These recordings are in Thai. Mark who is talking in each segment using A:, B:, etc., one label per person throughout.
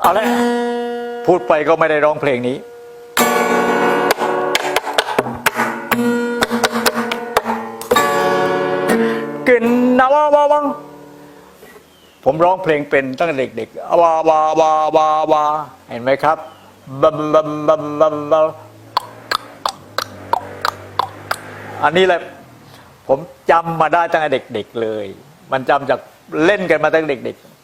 A: เอาละพูดไปก็ไม่ได้ร้องเพลงนี้ กินนะวาวาวังผมร้องเพลงเป็นตั้งแต่เด็กๆวาวาวาวาวาเห็นไหมครับบัมบัมบัมบัมบัมอันนี้แหละผมจำมาได้ตั้งแต่เด็กๆเลย มันจำจากเล่นกันมาตั้งแต่เด็กๆว้าว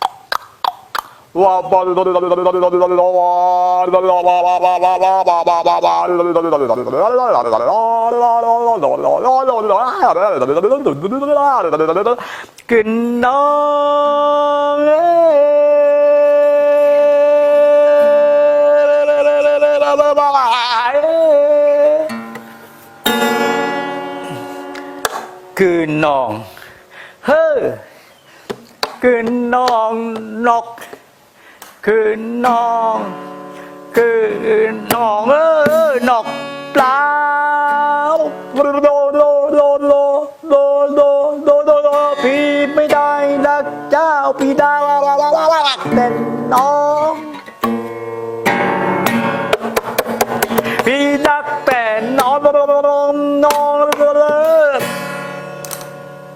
A: กินน้องคืนนอง เฮ้อคืนนองนก คืนน้อง คืนน้องเออนกเปล่าโดโดโดโดโดโดโดโดโดโดพี่ไม่ได้รักเจ้าพี่ได้รักแต่น้องพี่รักแต่น้องน้องเลย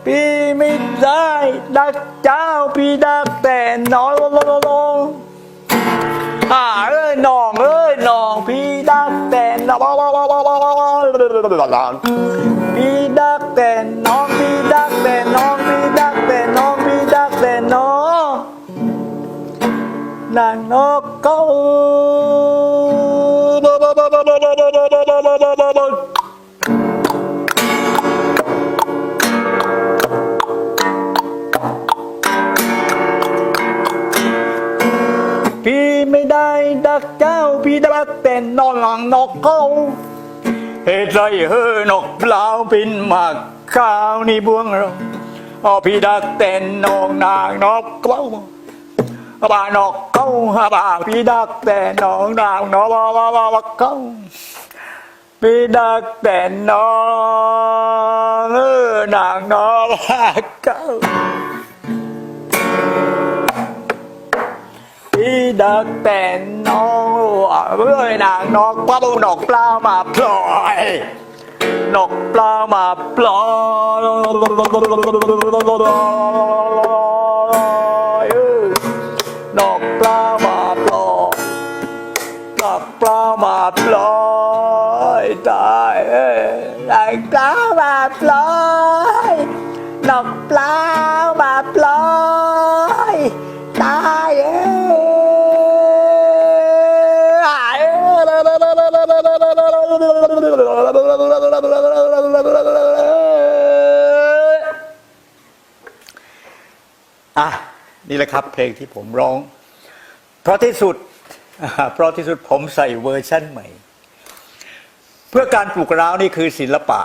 A: พี่ไม่ได้รักเจ้าพี่รักแต่น้อง พี่ดักแต่น้องพี่ดักแต่น้องพี่ดักแต่น้องพี่ดักแต่น้องนางนกเขา ไม่ได้ดักเจ้าพี่รักแต่นอนหลังนกเขาเหตุไรเฮอนกเปล่าบินมาข้าวนี่บวงเราอ๋อพี่ดักแต่นองนางนกเขาบ้านอกเขาบ้าพี่ดักแต่นองนางนกบ้าบ้าบ้าเขาพี่ดักแต่นองเออนางนกบ้าเขา ดักแต่น้องเอ้ยนางนกปลาดอกปลามาปล่อยนกปลามาปล่อยเอ้ยนกปลามาปล่อยนกปลามาปล่อยตายเอ้ยนางปลามาปล่อยนกปลามาปล่อย อะนี่แหละครับเพลงที่ผมร้อง เพราะที่สุด เพราะที่สุดผมใส่เวอร์ชั่นใหม่ เพื่อการปลุกร้าวนี่คือศิลปะ